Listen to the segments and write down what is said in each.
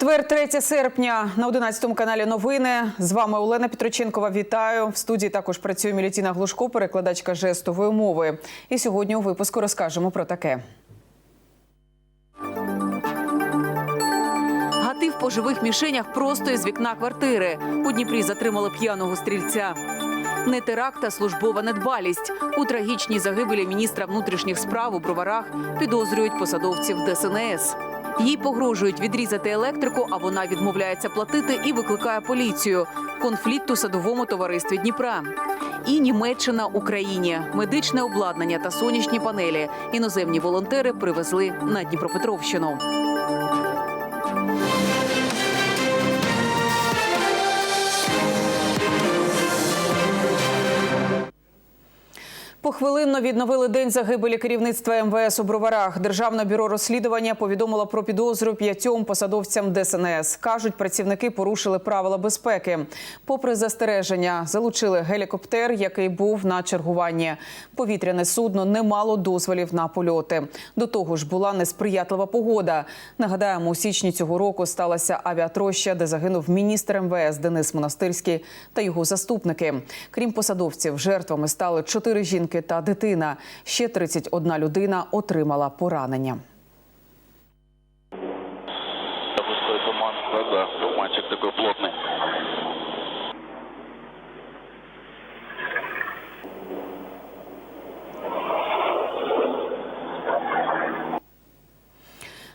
Четвер, 3 серпня на 11 каналі новини. З вами Олена Петроченкова. Вітаю в студії. Також працює Мілітіна Глушко, перекладачка жестової мови. І сьогодні у випуску розкажемо про таке. Гатив по живих мішенях просто із вікна квартири. У Дніпрі затримали п'яного стрільця. Не теракт, а службова недбалість. У трагічній загибелі міністра внутрішніх справ у броварах підозрюють посадовців ДСНС. Їй погрожують відрізати електрику, а вона відмовляється платити і викликає поліцію. Конфлікт у садовому товаристві Дніпра. І Німеччина Україні. Медичне обладнання та сонячні панелі. Іноземні волонтери привезли на Дніпропетровщину. Похвилинно відновили день загибелі керівництва МВС у Броварах. Державне бюро розслідування повідомило про підозру п'ятьом посадовцям ДСНС. кажуть, працівники порушили правила безпеки. Попри застереження, залучили гелікоптер, який був на чергуванні. Повітряне судно не мало дозволів на польоти. До того ж, була несприятлива погода. Нагадаємо, у січні цього року сталася авіатроща, де загинув міністр МВС Денис Монастирський та його заступники. Крім посадовців, жертвами стали чотири жінки та дитина. Ще 31 людина отримала поранення.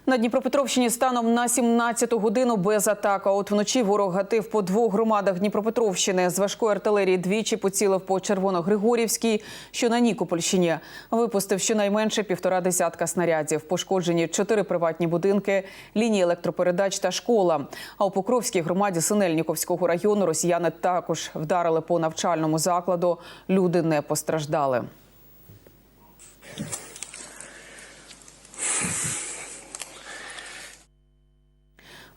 На Дніпропетровщині станом на 17-ту годину без атак. А от вночі ворог гатив по двох громадах Дніпропетровщини. З важкої артилерії двічі поцілив по Червоногригорівській, що на Нікопольщині. Випустив щонайменше півтора десятка снарядів. Пошкоджені чотири приватні будинки, лінії електропередач та школа. А у Покровській громаді Синельніковського району росіяни також вдарили по навчальному закладу. Люди не постраждали.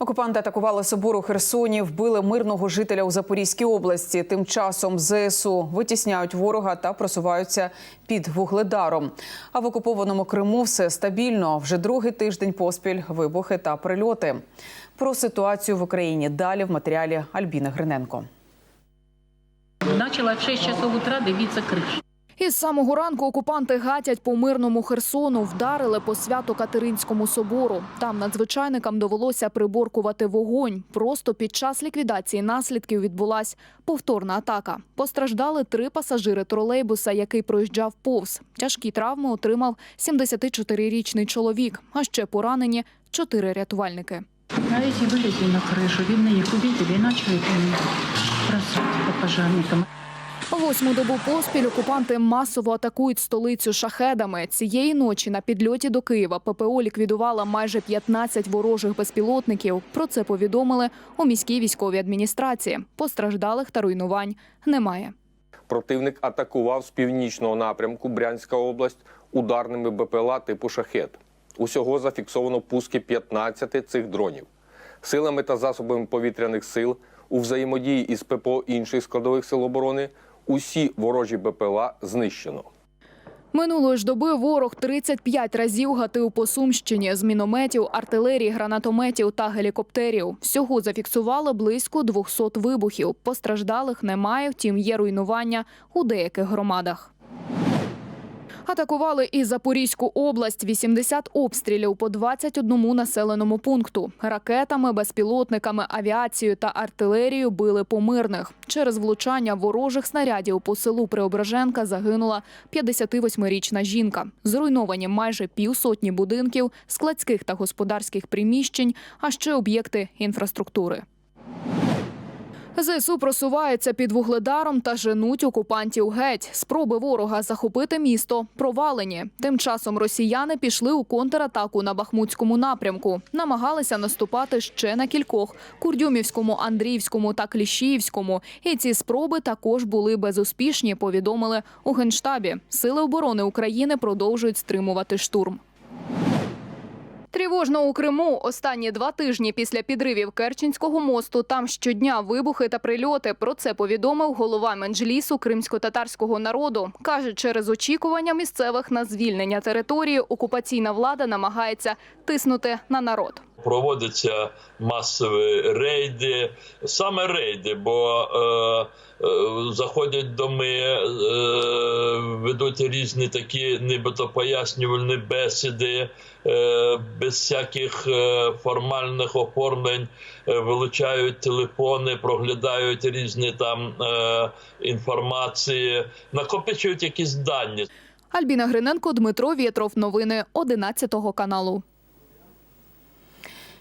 Окупанти атакували собор у Херсоні, вбили мирного жителя у Запорізькій області. Тим часом ЗСУ витісняють ворога та просуваються під вугледаром. А в окупованому Криму все стабільно. Вже другий тиждень поспіль вибухи та прильоти. Про ситуацію в Україні далі в матеріалі Альбіни Гриненко. Начала в 6 часов утра дивіться криш. Із самого ранку окупанти гатять по мирному Херсону, вдарили по свято-катеринському собору. Там надзвичайникам довелося приборкувати вогонь. Просто під час ліквідації наслідків відбулась повторна атака. Постраждали три пасажири тролейбуса, який проїжджав повз. Тяжкі травми отримав 74-річний чоловік, а ще поранені чотири рятувальники. А эти вылезли на крышу, видно, их увидели и начали там бросать по пожарникам. Восьму добу поспіль окупанти масово атакують столицю шахедами. Цієї ночі на підльоті до Києва ППО ліквідувала майже 15 ворожих безпілотників. Про це повідомили у міській військовій адміністрації. Постраждалих та руйнувань немає. Противник атакував з північного напрямку Брянська область ударними БПЛА типу шахет. Усього зафіксовано пуски 15 цих дронів. Силами та засобами повітряних сил у взаємодії із ППО інших складових сил оборони усі ворожі БПЛА знищено. Минулої ж доби ворог 35 разів гатив по Сумщині з мінометів, артилерії, гранатометів та гелікоптерів. Всього зафіксували близько 200 вибухів. Постраждалих немає, втім є руйнування у деяких громадах. Атакували і Запорізьку область. 80 обстрілів по 21 населеному пункту. Ракетами, безпілотниками, авіацією та артилерією били по мирних. Через влучання ворожих снарядів по селу Преображенка загинула 58-річна жінка. Зруйновані майже півсотні будинків, складських та господарських приміщень, а ще об'єкти інфраструктури. ЗСУ просуваються під вугледаром та женуть окупантів геть. Спроби ворога захопити місто провалені. Тим часом росіяни пішли у контратаку на Бахмутському напрямку. Намагалися наступати ще на кількох Курдюмівському, Андріївському та Кліщіївському. І ці спроби також були безуспішні. Повідомили у генштабі. Сили оборони України продовжують стримувати штурм. Тривожно у Криму останні два тижні після підривів Керченського мосту. Там щодня вибухи та прильоти. Про це повідомив голова Менджлісу кримсько-татарського народу. каже, через очікування місцевих на звільнення території окупаційна влада намагається тиснути на народ. Проводяться масові рейди, саме рейди, бо е, е, заходять доми, е, ведуть різні такі нібито пояснювальні бесіди, е, без всяких е, формальних оформлень, е, вилучають телефони, проглядають різні там е, інформації, накопичують якісь дані. Альбіна Гриненко, Дмитро Вєтров. Новини 11 каналу.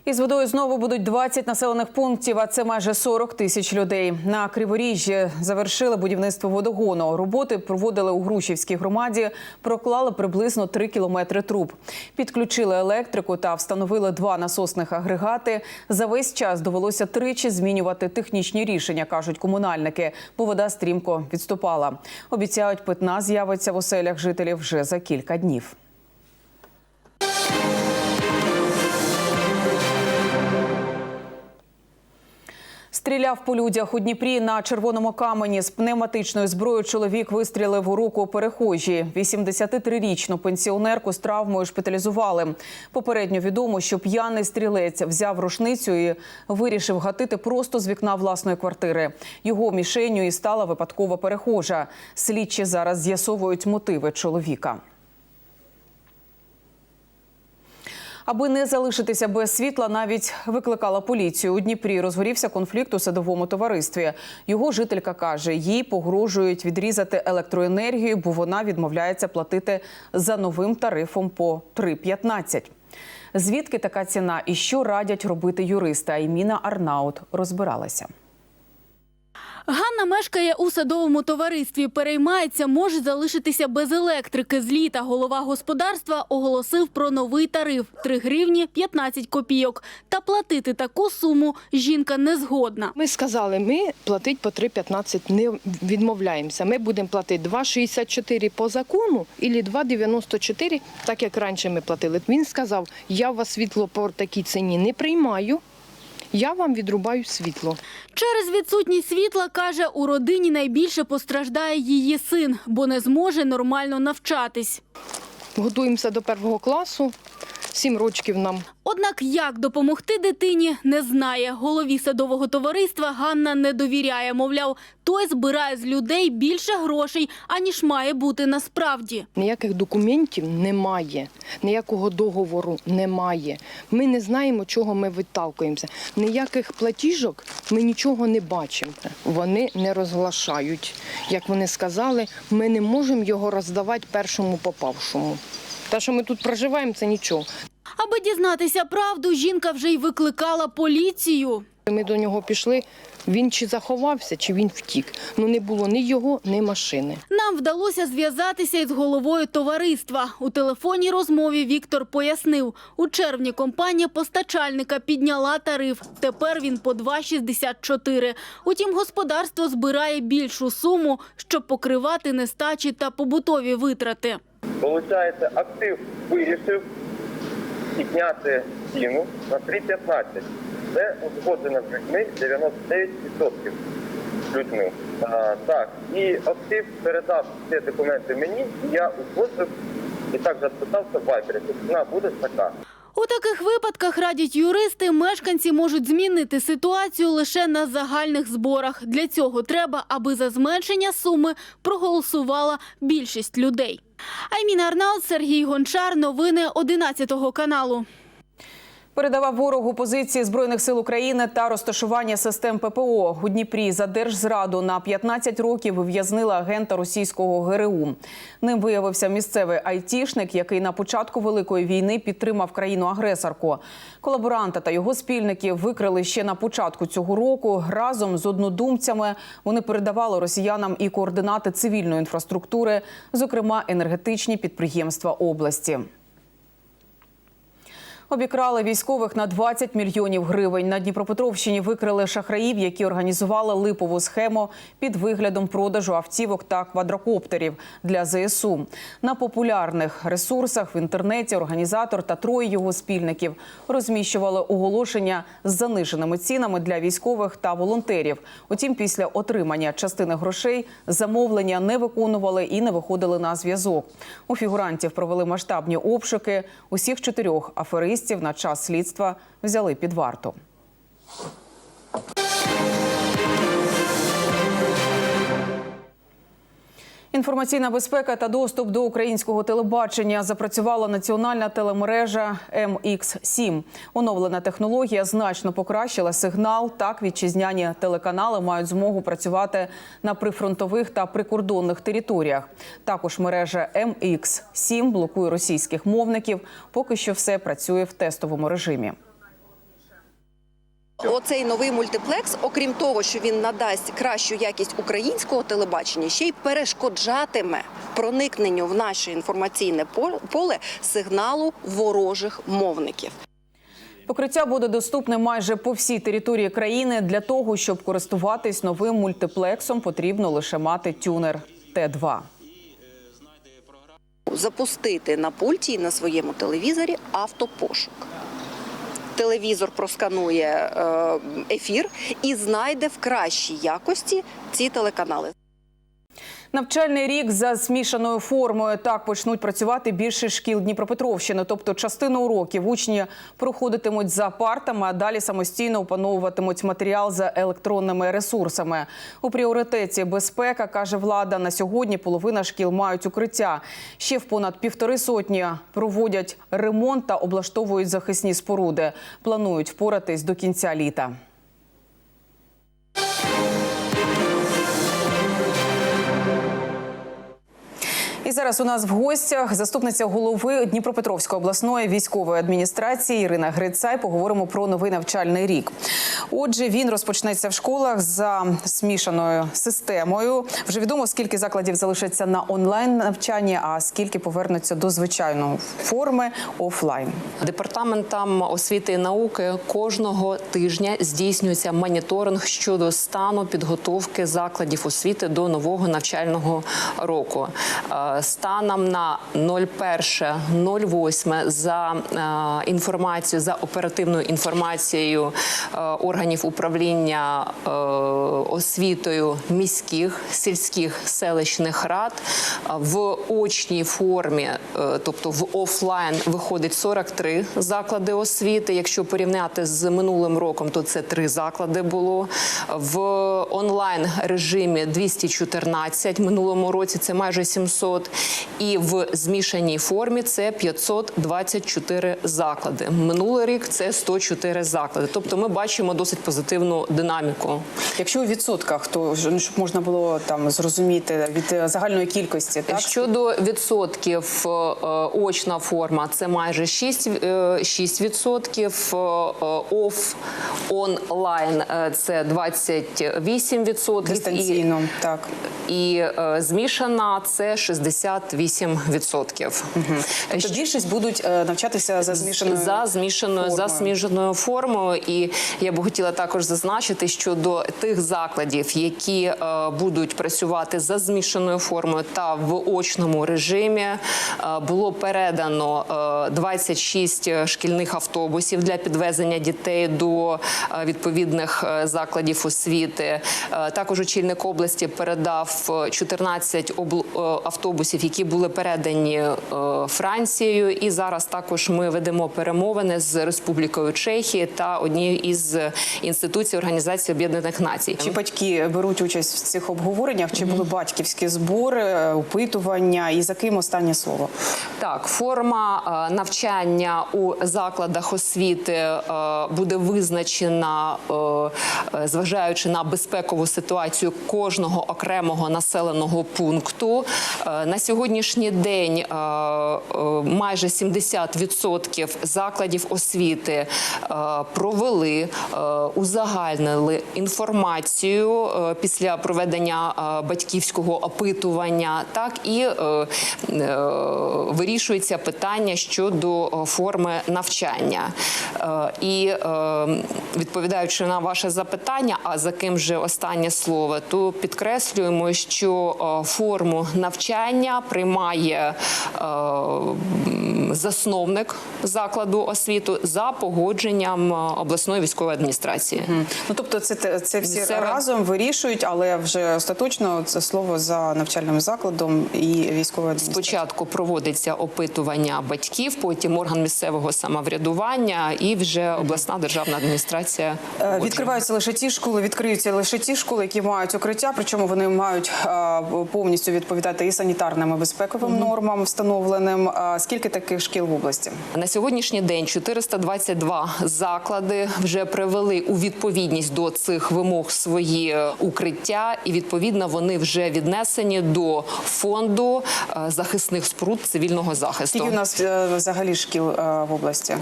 Із водою знову будуть 20 населених пунктів, а це майже 40 тисяч людей. На Криворіжжі завершили будівництво водогону. Роботи проводили у Грушівській громаді, проклали приблизно 3 кілометри труб. Підключили електрику та встановили два насосних агрегати. За весь час довелося тричі змінювати технічні рішення, кажуть комунальники, бо вода стрімко відступала. Обіцяють, питна з'явиться в оселях жителів вже за кілька днів. Стріляв по людях у Дніпрі на червоному камені з пневматичною зброєю. Чоловік вистрілив у руку перехожі. 83-річну пенсіонерку з травмою шпиталізували. Попередньо відомо, що п'яний стрілець взяв рушницю і вирішив гатити просто з вікна власної квартири. Його мішенью і стала випадкова перехожа. Слідчі зараз з'ясовують мотиви чоловіка. Аби не залишитися без світла, навіть викликала поліцію. У Дніпрі розгорівся конфлікт у садовому товаристві. Його жителька каже, їй погрожують відрізати електроенергію, бо вона відмовляється платити за новим тарифом по 3,15. Звідки така ціна і що радять робити юристи? Айміна Арнаут розбиралася. Ганна мешкає у садовому товаристві. Переймається, може залишитися без електрики. З літа голова господарства оголосив про новий тариф – 3 гривні 15 копійок. Та платити таку суму жінка не згодна. Ми сказали, ми платити по 3,15 не відмовляємося. Ми будемо платити 2,64 по закону і 2,94, так як раніше ми платили. Він сказав, я у вас світло по такій ціні не приймаю, я вам відрубаю світло. Через відсутність світла, каже, у родині найбільше постраждає її син, бо не зможе нормально навчатись. Готуємося до першого класу, сім рочків нам. Однак як допомогти дитині, не знає. Голові садового товариства Ганна не довіряє. Мовляв, той збирає з людей більше грошей, аніж має бути насправді. Ніяких документів немає, ніякого договору немає. Ми не знаємо, чого ми відталкуємося. Ніяких платіжок ми нічого не бачимо. Вони не розглашають. Як вони сказали, ми не можемо його роздавати першому попавшому. Те, що ми тут проживаємо, це нічого. Аби дізнатися правду, жінка вже й викликала поліцію. Ми до нього пішли. Він чи заховався, чи він втік. Ну не було ні його, ні машини. Нам вдалося зв'язатися із головою товариства. У телефонній розмові Віктор пояснив, у червні компанія постачальника підняла тариф. Тепер він по 2,64. Утім, господарство збирає більшу суму, щоб покривати нестачі та побутові витрати. Получається, актив вирішив підняти ціну на 3,15. Це узгоджено з людьми 99% з людьми. А, так, і актив передав ці документи мені, і я узгоджив і також відписався в Вайбері. Тобто ціна буде така. У таких випадках радять юристи, мешканці можуть змінити ситуацію лише на загальних зборах. Для цього треба, аби за зменшення суми проголосувала більшість людей. Айміна Арнаут, Сергій Гончар. Новини 11 каналу. Передавав ворогу позиції збройних сил України та розташування систем ППО у Дніпрі за держзраду на 15 років вив'язнили агента російського ГРУ. Ним виявився місцевий айтішник, який на початку великої війни підтримав країну-агресорку. Колаборанта та його спільників викрили ще на початку цього року. Разом з однодумцями вони передавали росіянам і координати цивільної інфраструктури, зокрема енергетичні підприємства області. Обікрали військових на 20 мільйонів гривень. На Дніпропетровщині викрили шахраїв, які організували липову схему під виглядом продажу автівок та квадрокоптерів для ЗСУ. На популярних ресурсах в інтернеті організатор та троє його спільників розміщували оголошення з заниженими цінами для військових та волонтерів. Утім, після отримання частини грошей замовлення не виконували і не виходили на зв'язок. У фігурантів провели масштабні обшуки. Усіх чотирьох аферистів журналістів на час слідства взяли під варту. Інформаційна безпека та доступ до українського телебачення запрацювала національна телемережа MX7. Оновлена технологія значно покращила сигнал. Так вітчизняні телеканали мають змогу працювати на прифронтових та прикордонних територіях. Також мережа MX7 блокує російських мовників. Поки що все працює в тестовому режимі. Оцей новий мультиплекс, окрім того, що він надасть кращу якість українського телебачення, ще й перешкоджатиме проникненню в наше інформаційне поле сигналу ворожих мовників. Покриття буде доступне майже по всій території країни. Для того, щоб користуватись новим мультиплексом, потрібно лише мати тюнер Т2. Запустити на пульті і на своєму телевізорі автопошук. Телевізор просканує е, ефір і знайде в кращій якості ці телеканали. Навчальний рік за змішаною формою так почнуть працювати більше шкіл Дніпропетровщини. Тобто, частину уроків учні проходитимуть за партами, а далі самостійно опановуватимуть матеріал за електронними ресурсами. У пріоритеті безпека каже влада. На сьогодні половина шкіл мають укриття. Ще в понад півтори сотні проводять ремонт та облаштовують захисні споруди. Планують впоратись до кінця літа. Зараз у нас в гостях заступниця голови Дніпропетровської обласної військової адміністрації Ірина Грицай. Поговоримо про новий навчальний рік. Отже, він розпочнеться в школах за смішаною системою. Вже відомо, скільки закладів залишаться на онлайн навчанні, а скільки повернуться до звичайної форми офлайн. Департаментам освіти і науки кожного тижня здійснюється моніторинг щодо стану підготовки закладів освіти до нового навчального року. Станом на 01.08 за е, інформацією за оперативною інформацією е, органів управління е, освітою міських, сільських селищних рад. В очній формі, тобто в офлайн, виходить 43 заклади освіти. Якщо порівняти з минулим роком, то це три заклади було. В онлайн режимі 214, минулому році це майже 700, і в змішаній формі це 524 заклади. Минулий рік це 104 заклади. Тобто, ми бачимо досить позитивну динаміку. Якщо у відсотках, то щоб можна було там зрозуміти від е, загальної кількості, так Щодо відсотків, е, очна форма це майже 6, е, 6 відсотків, е, оф онлайн це 28 відсотків. дистанційно, так. І змішана це 68 відсотків. Тобто більшість будуть е, навчатися за змішаною за змішаною за формою. змішаною формою. І я б хотіла також зазначити, що до тих закладів, які е, будуть працювати за змішаною формою та в очному режимі, е, було передано е, 26 шкільних автобусів для підвезення дітей до е, відповідних е, закладів освіти. Е, Також очільник області передав е, 14 обл- е, автобусів, які були передані е, Францією. І зараз також ми ведемо перемовини з Республікою Чехії та однією із інституцій Організації Об'єднаних Націй. Чи батьки беруть участь в цих обговореннях? Чи були батьківські збори, е, опитування? І за ким останнє слово? Так, форма е, навчання у закладах освіти буде визначена, зважаючи на безпекову ситуацію кожного окремого населеного пункту. Е, На сьогоднішній день е, е, майже 70% закладів освіти е, провели, узагальнили інформацію після проведення батьківського опитування, так і вирішується питання щодо форми навчання. І відповідаючи на ваше запитання, а за ким же останнє слово, то підкреслюємо, що форму навчання приймає е, засновник закладу освіту за погодженням е, обласної військової адміністрації. Ну тобто, це це всі Місцеве. разом вирішують, але вже остаточно це слово за навчальним закладом і військовою адміністрацією. Спочатку проводиться опитування батьків, потім орган місцевого самоврядування і вже обласна державна адміністрація. Е. Відкриваються лише ті школи, відкриються лише ті школи, які мають укриття. Причому вони мають е, повністю відповідати і санітарним і безпековим нормам встановленим. Скільки таких шкіл в області? На сьогоднішній день 422 заклади вже привели у відповідність до цих вимог свої е, укриття, і відповідно вони вже віднесені до фонду е, захисних споруд цивільного захисту. Скільки у нас е, взагалі шкіл в області?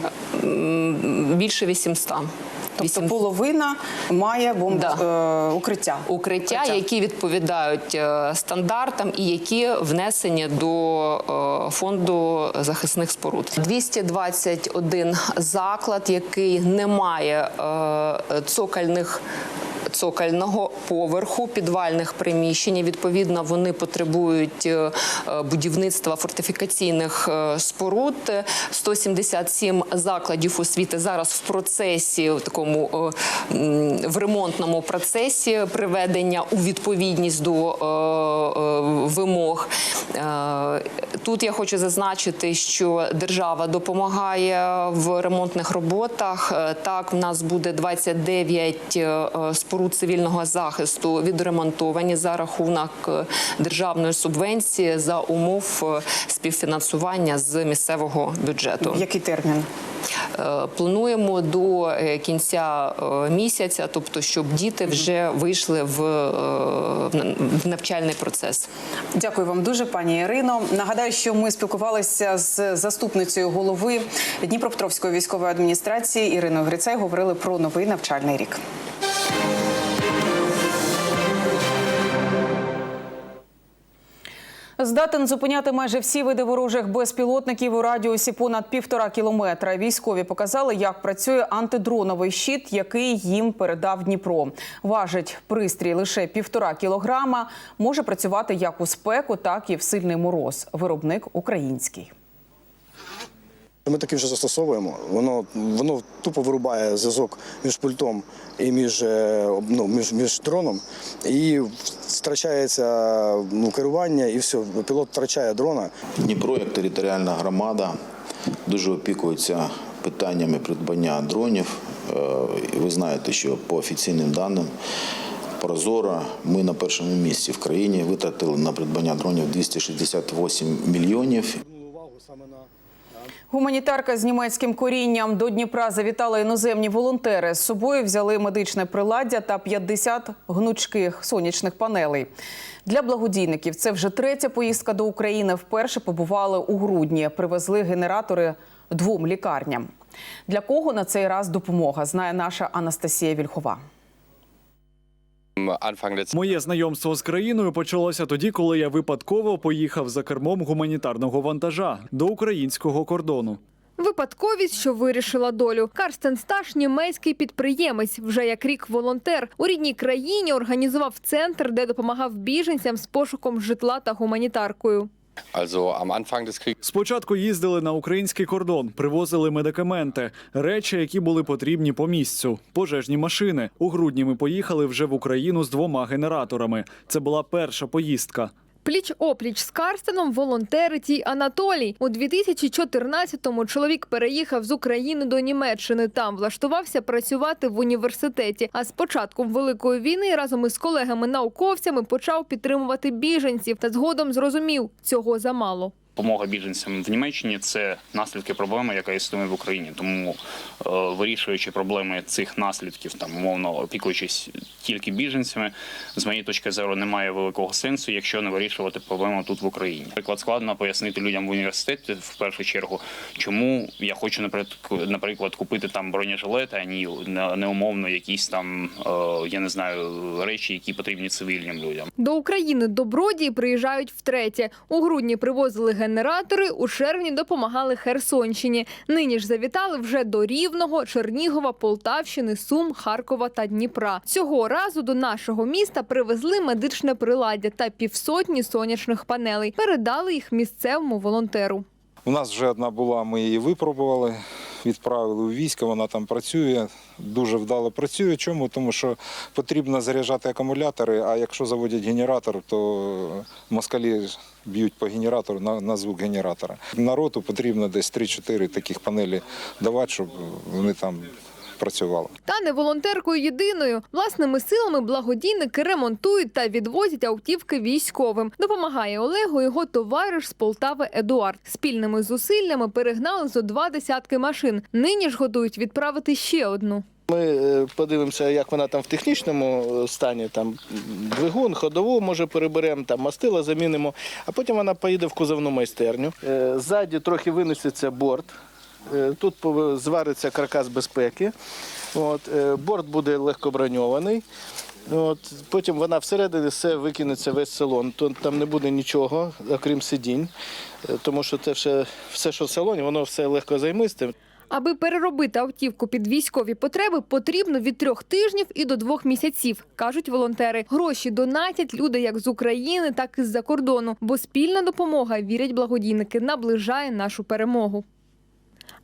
Більше 800. Тобто половина має бомб Да. е, укриття. укриття, які відповідають е, стандартам і які внесені до е, фонду захисних споруд. 221 заклад, який не має цокальних цокольних. Цокольного поверху підвальних приміщень. Відповідно, вони потребують е, е, будівництва фортифікаційних е, споруд. 177 закладів освіти зараз в процесі в такому в ремонтному процесі приведення у відповідність до вимог. Тут я хочу зазначити, що держава допомагає в ремонтних роботах. Так, в нас буде 29 е, споруд цивільного захисту відремонтовані за рахунок е, державної субвенції за умов е, співфінансування з місцевого бюджету. Який термін? Е, Плануємо до кінця місяця, тобто, щоб діти вже вийшли в, в навчальний процес. Дякую вам дуже, пані Ірино. Нагадаю, що ми спілкувалися з заступницею голови Дніпропетровської військової адміністрації Іриною Грицей. Говорили про новий навчальний рік. Здатен зупиняти майже всі види ворожих безпілотників у радіусі понад півтора кілометра. Військові показали, як працює антидроновий щит, який їм передав Дніпро. Важить пристрій лише півтора кілограма. Може працювати як у спеку, так і в сильний мороз. Виробник український. Ми таки вже застосовуємо. Воно воно тупо вирубає зв'язок між пультом і між, е, ну, між, між дроном, і втрачається ну, керування, і все, пілот втрачає дрона. Дніпро як територіальна громада дуже опікується питаннями придбання дронів. Е, Ви знаєте, що по офіційним даним Прозоро ми на першому місці в країні витратили на придбання дронів 268 мільйонів. Гуманітарка з німецьким корінням до Дніпра завітали іноземні волонтери. З собою взяли медичне приладдя та 50 гнучких сонячних панелей. Для благодійників це вже третя поїздка до України. Вперше побували у грудні. Привезли генератори двом лікарням. Для кого на цей раз допомога, знає наша Анастасія Вільхова. Моє знайомство з країною почалося тоді, коли я випадково поїхав за кермом гуманітарного вантажа до українського кордону. Випадковість, що вирішила долю. Карстен Сташ – німецький підприємець, вже як рік волонтер. У рідній країні організував центр, де допомагав біженцям з пошуком житла та гуманітаркою. Спочатку їздили на український кордон, привозили медикаменти, речі, які були потрібні по місцю, пожежні машини. У грудні ми поїхали вже в Україну з двома генераторами. Це була перша поїздка. Пліч-опліч з Карстеном волонтерить і Анатолій. У 2014-му чоловік переїхав з України до Німеччини. Там влаштувався працювати в університеті. А з початком Великої війни разом із колегами-науковцями почав підтримувати біженців та згодом зрозумів – цього замало. Допомога біженцям в Німеччині це наслідки проблеми, яка існує в Україні. Тому е, вирішуючи проблеми цих наслідків, там умовно опікуючись тільки біженцями, з моєї точки зору немає великого сенсу, якщо не вирішувати проблему тут в Україні. Наприклад, складно пояснити людям в університеті в першу чергу, чому я хочу наприклад, купити там бронежилети, а ні не- не якісь там е, я не знаю речі, які потрібні цивільним людям. До України добродії приїжджають втретє. У грудні привозили генератори, у червні допомагали Херсонщині. Нині ж завітали вже до Рівного, Чернігова, Полтавщини, Сум, Харкова та Дніпра. Цього разу до нашого міста привезли медичне приладдя та півсотні сонячних панелей. Передали їх місцевому волонтеру. У нас вже одна була, ми її випробували, відправили у військо, вона там працює, дуже вдало працює. Чому? Тому що потрібно заряджати акумулятори, а якщо заводять генератор, то москалі б'ють по генератору на, на звук генератора. Народу потрібно десь 3-4 таких панелі давати, щоб вони там працювали. Та не волонтеркою єдиною. Власними силами благодійники ремонтують та відвозять автівки військовим. Допомагає Олегу його товариш з Полтави Едуард. Спільними зусиллями перегнали зо два десятки машин. Нині ж готують відправити ще одну. Ми е, подивимося, як вона там в технічному е, стані. Там двигун, ходову, може переберемо, там мастила замінимо, а потім вона поїде в кузовну майстерню. Е, Ззаді трохи винесеться борт. Е, Тут звариться каркас безпеки. От, е, борт буде легкоброньований. От, потім вона всередині все викинеться весь салон. То там не буде нічого, окрім сидінь, е, тому що це все, все, що в салоні, воно все легко займисте. Аби переробити автівку під військові потреби, потрібно від трьох тижнів і до двох місяців, кажуть волонтери. Гроші донатять люди як з України, так і з-за кордону, бо спільна допомога, вірять благодійники, наближає нашу перемогу.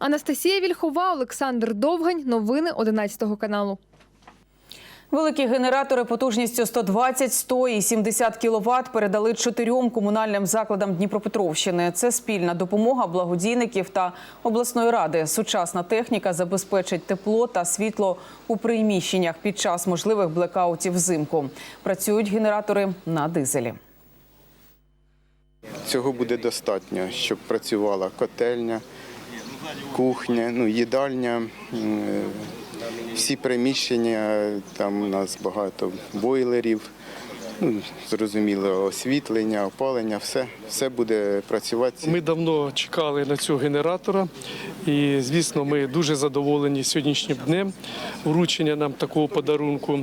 Анастасія Вільхова, Олександр Довгань. Новини 11 каналу. Великі генератори потужністю 120, 100 і 70 кВт передали чотирьом комунальним закладам Дніпропетровщини. Це спільна допомога благодійників та обласної ради. Сучасна техніка забезпечить тепло та світло у приміщеннях під час можливих блекаутів взимку. Працюють генератори на дизелі. Цього буде достатньо, щоб працювала котельня, кухня, ну, їдальня, е, всі приміщення, там у нас багато бойлерів, ну, зрозуміло, освітлення, опалення, все, все буде працювати. Ми давно чекали на цього генератора, і звісно, ми дуже задоволені сьогоднішнім днем вручення нам такого подарунку.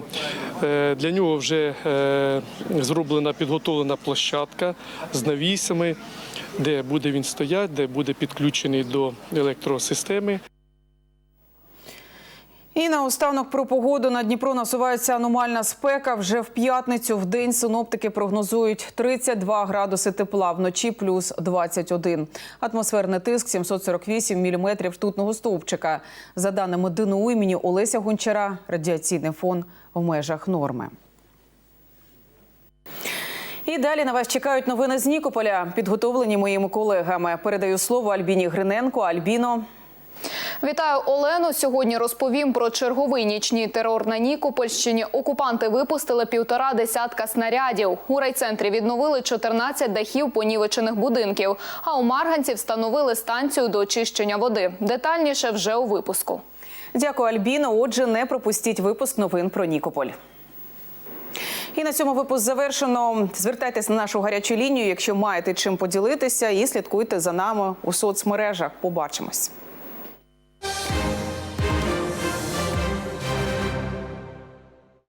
Е, Для нього вже е, зроблена підготовлена площадка з навісами, де буде він стояти, де буде підключений до електросистеми. І наостанок про погоду на Дніпро насувається аномальна спека. Вже в п'ятницю в день синоптики прогнозують 32 градуси тепла, вночі плюс 21. Атмосферний тиск 748 міліметрів ртутного стовпчика. За даними ДНУ імені Олеся Гончара, радіаційний фон в межах норми. І далі на вас чекають новини з Нікополя, підготовлені моїми колегами. Передаю слово Альбіні Гриненко. Альбіно. Вітаю Олену. Сьогодні розповім про черговий нічний терор на Нікопольщині. Окупанти випустили півтора десятка снарядів. У райцентрі відновили 14 дахів понівечених будинків. А у Марганці встановили станцію до очищення води. Детальніше вже у випуску. Дякую, Альбіно. Отже, не пропустіть випуск новин про Нікополь. І на цьому випуск завершено. Звертайтесь на нашу гарячу лінію, якщо маєте чим поділитися, і слідкуйте за нами у соцмережах. Побачимось.